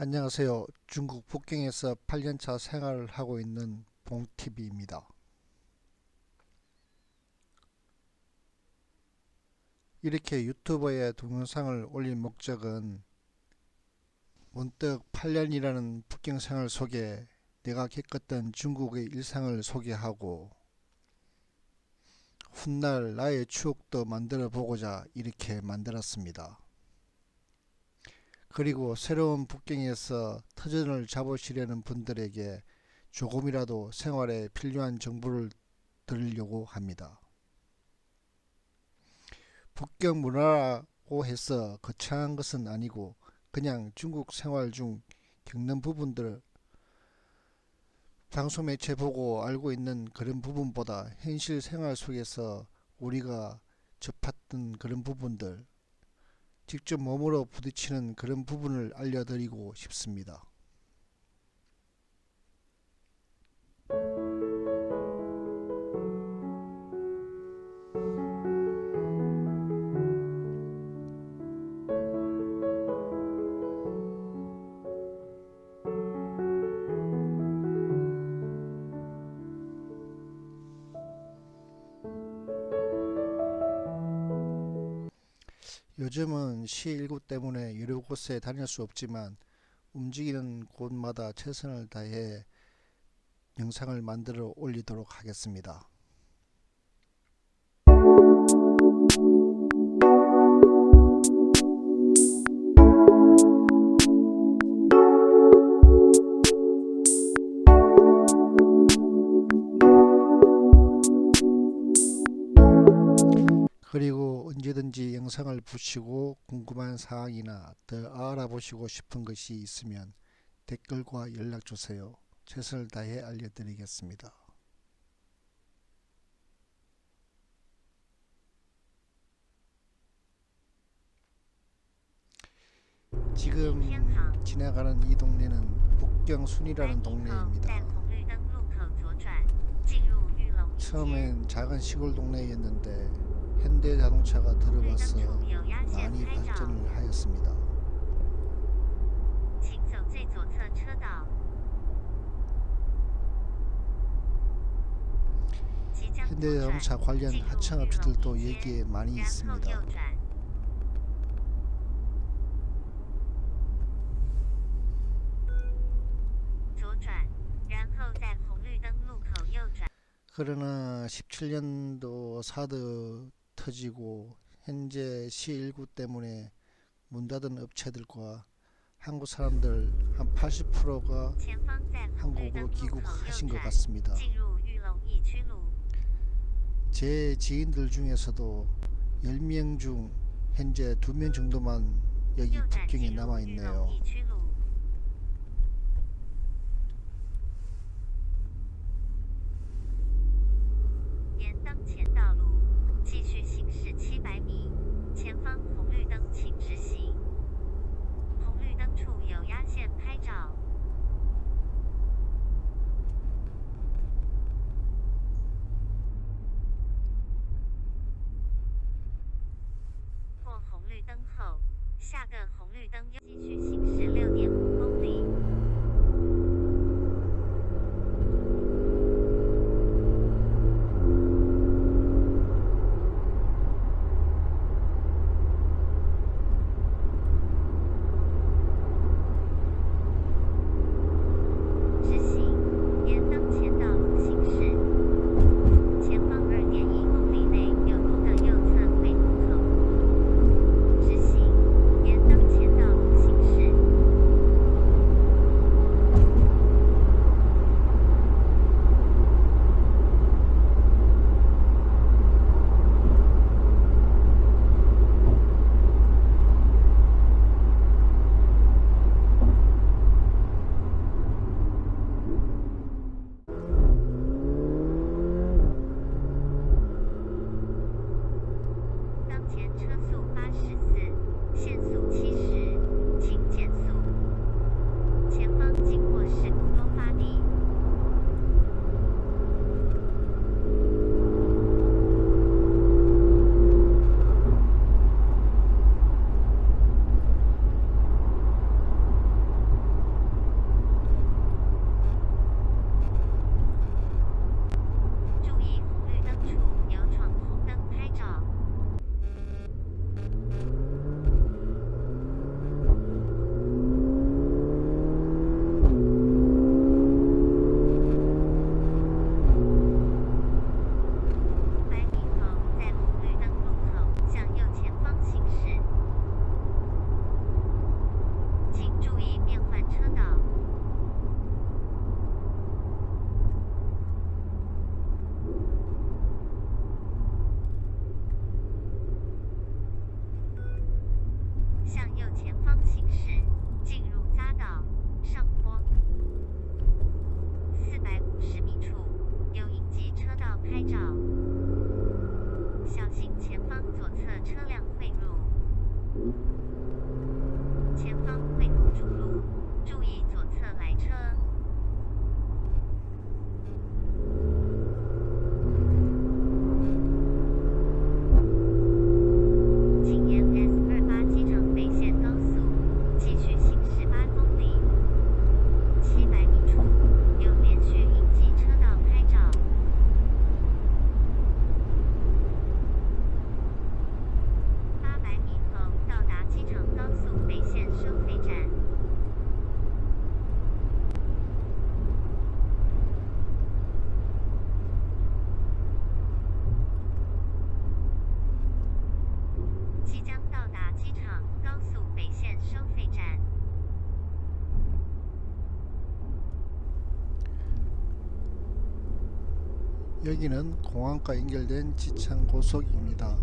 안녕하세요. 중국 북경에서 8년차 생활을 하고 있는 봉TV입니다. 이렇게 유튜버에 동영상을 올릴 목적은 문득 8년이라는 북경 생활 속에 내가 겪었던 중국의 일상을 소개하고 훗날 나의 추억도 만들어 보고자 이렇게 만들었습니다. 그리고 새로운 북경에서 터전을 잡으시려는 분들에게 조금이라도 생활에 필요한 정보를 드리려고 합니다. 북경 문화라고 해서 거창한 것은 아니고 그냥 중국 생활 중 겪는 부분들 방송 매체 보고 알고 있는 그런 부분보다 현실 생활 속에서 우리가 접했던 그런 부분들 직접 몸으로 부딪히는 그런 부분을 알려드리고 싶습니다. 요즘은 시일구 때문에 여러 곳에 다닐 수 없지만 움직이는 곳마다 최선을 다해 영상을 만들어 올리도록 하겠습니다. 영상을 보시고 궁금한 사항이나 더 알아보시고 싶은 것이 있으면 댓글과 연락 주세요. 최선을 다해 알려드리겠습니다. 지금 지나가는 이 동네는 북경순이라는 동네입니다. 처음엔 작은 시골 동네였는데 현대 자동차가 들어와서 많이 발전을 하였습니다. 현대 자동차 관련 하청업체들도 얘기에 많이 있습니다. 그러나 17년도 사드 터지고 현재 시일구 때문에 문 닫은 업체들과 한국 사람들 한 80%가 한국으로 귀국하신 것 같습니다. 제 지인들 중에서도 10명 중 현재 2명 정도만 여기 북경에 남아 있네요. 下个红绿灯又继续行驶。 여기는 공항과 연결된 지창고속입니다.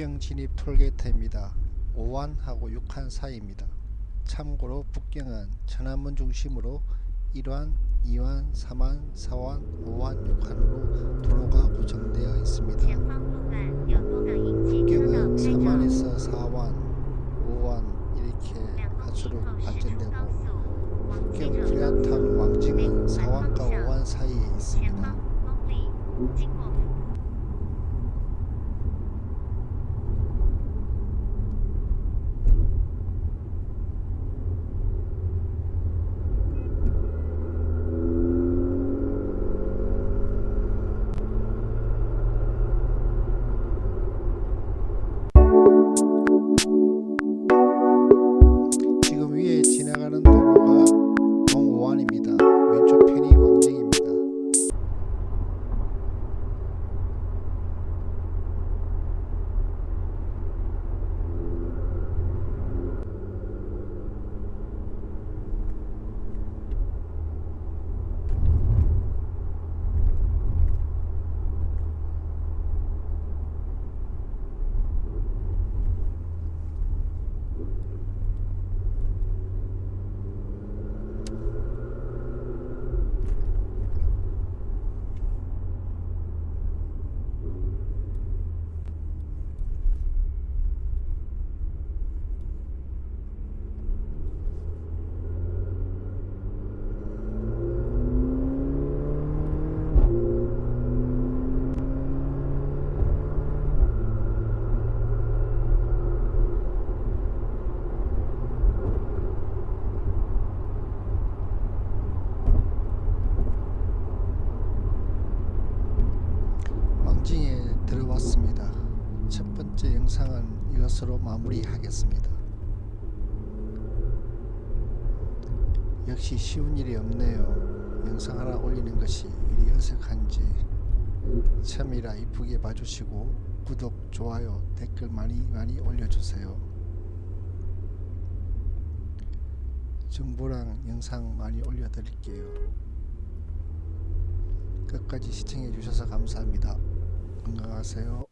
북경 진입 톨게이트입니다. 5완하고 6완 사이입니다. 참고로 북경은 천안문 중심으로 1완, 2완, 3완, 4완, 5완, 6완으로 도로가 구성되어 것으로 마무리하겠습니다. 역시 쉬운 일이 없네요. 영상 하나 올리는 것이 이리 어색한지 참이라 이쁘게 봐주시고 구독, 좋아요, 댓글 많이 많이 올려주세요. 정보랑 영상 많이 올려드릴게요. 끝까지 시청해 주셔서 감사합니다. 건강하세요.